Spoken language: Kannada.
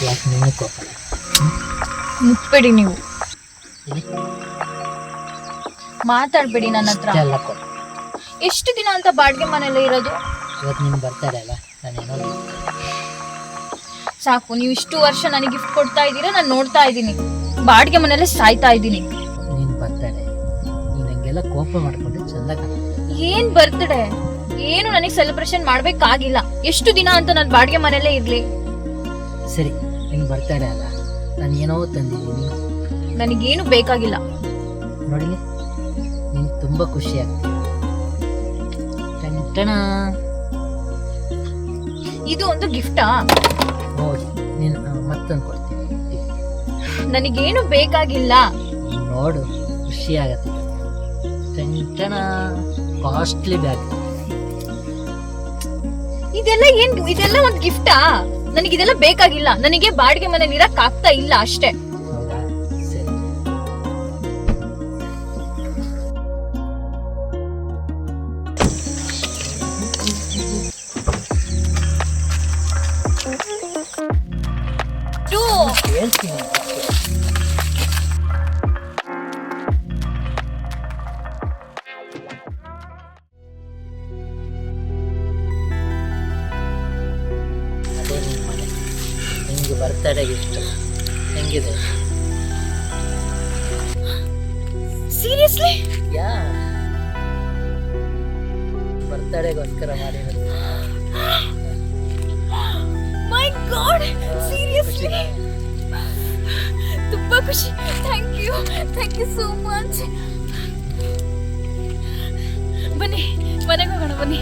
ನಿನ್ನ ಕೋಪ ಮುಟ್ಬೇಡಿ ನೀವು. ಮಾತಾಡ್ಬೇಡಿ ನನ್ನ ಹತ್ರ. ಎಲ್ಲ ಕೋಪ ಎಷ್ಟು ದಿನ ಅಂತ ಬಾಡಿಗೆ ಮನೆಯಲ್ಲೇ ಇರೋದು? ಇವತ್ತು ನೀನು ಬರ್ತಾರೆ ಅಲ್ಲ ನಾನೇನೋ ಸಾಕು ನೀವು ಇಷ್ಟು ವರ್ಷ ನನಗೆ ಗಿಫ್ಟ್ ಕೊಡ್ತಾ ಇದ್ದೀರಾ ನಾನು ನೋಡ್ತಾ ಇದ್ದೀನಿ. ಬಾಡಿಗೆ ಮನೇಲೆ ಸಾಯ್ತಾ ಇದ್ದೀನಿ. ನೀನು ಬರ್ತಾರೆ ನೀನು ಹಂಗೆಲ್ಲ ಕೋಪ ಮಾಡ್ಕೊಂಡು ಚಂದ. ಏನ್ ಬರ್ತಡೆ ಏನು ನನಗೆ ಸೆಲೆಬ್ರೇಷನ್ ಮಾಡ್ಬೇಕಾಗಿಲ್ಲ. ಎಷ್ಟು ದಿನ ಅಂತ ನಾನು ಬಾಡಿಗೆ ಮನೆಯಲ್ಲೇ ಇರ್ಲಿ? ಸರಿ ನೀನು ಬರ್ತಾಳೆ ಅಲ್ಲ. ನಾನು ಏನೋ ತಂದಿದ್ದೀನಿ. ನನಗೇನು ಬೇಕಾಗಿಲ್ಲ. ನೋಡಿ ನೀನು ತುಂಬ ಖುಷಿ ಆಗ್ತೀನಿ ಇದು ಒಂದು ಗಿಫ್ಟಾ? ನೋಡಿ ನೀನು ಮತ್ತೊಂದು ಕೊಡ್ತೀನಿ. ನನಗೇನು ಬೇಕಾಗಿಲ್ಲ. ನೋಡು ಖುಷಿ ಆಗತ್ತೆ ಟಣ. Costly bag. ಇದೆಲ್ಲ ಏನು ಇದೆಲ್ಲ ಒಂದು ಗಿಫ್ಟಾ? ನನಗೆ ಇದೆಲ್ಲ ಬೇಕಾಗಿಲ್ಲ. ನನಗೆ ಬಾಡಿಗೆ ಮನೆ ಇರಕ್ ಆಗ್ತಾ ಇಲ್ಲ ಅಷ್ಟೇ. ಹೇಳ್ತೀನಿ ನಿಮಗೆ ಬರ್ತಡೇ ಗಿಫ್ಟ್ ಹೆಂಗಿದೆ? Seriously yeah. ಬರ್ತಡೇಗೋಸ್ಕರ ಮಾಡಿರೋದು. ಮೈ ಗಾಡ್ ಸೀರಿಯಸ್ಲಿ ತುಂಬಾ ಖುಷಿ. Thank you thank you so much ಬನ್ನಿ ಮನೆಗೆ ಹೋಗೋಣ ಬನ್ನಿ.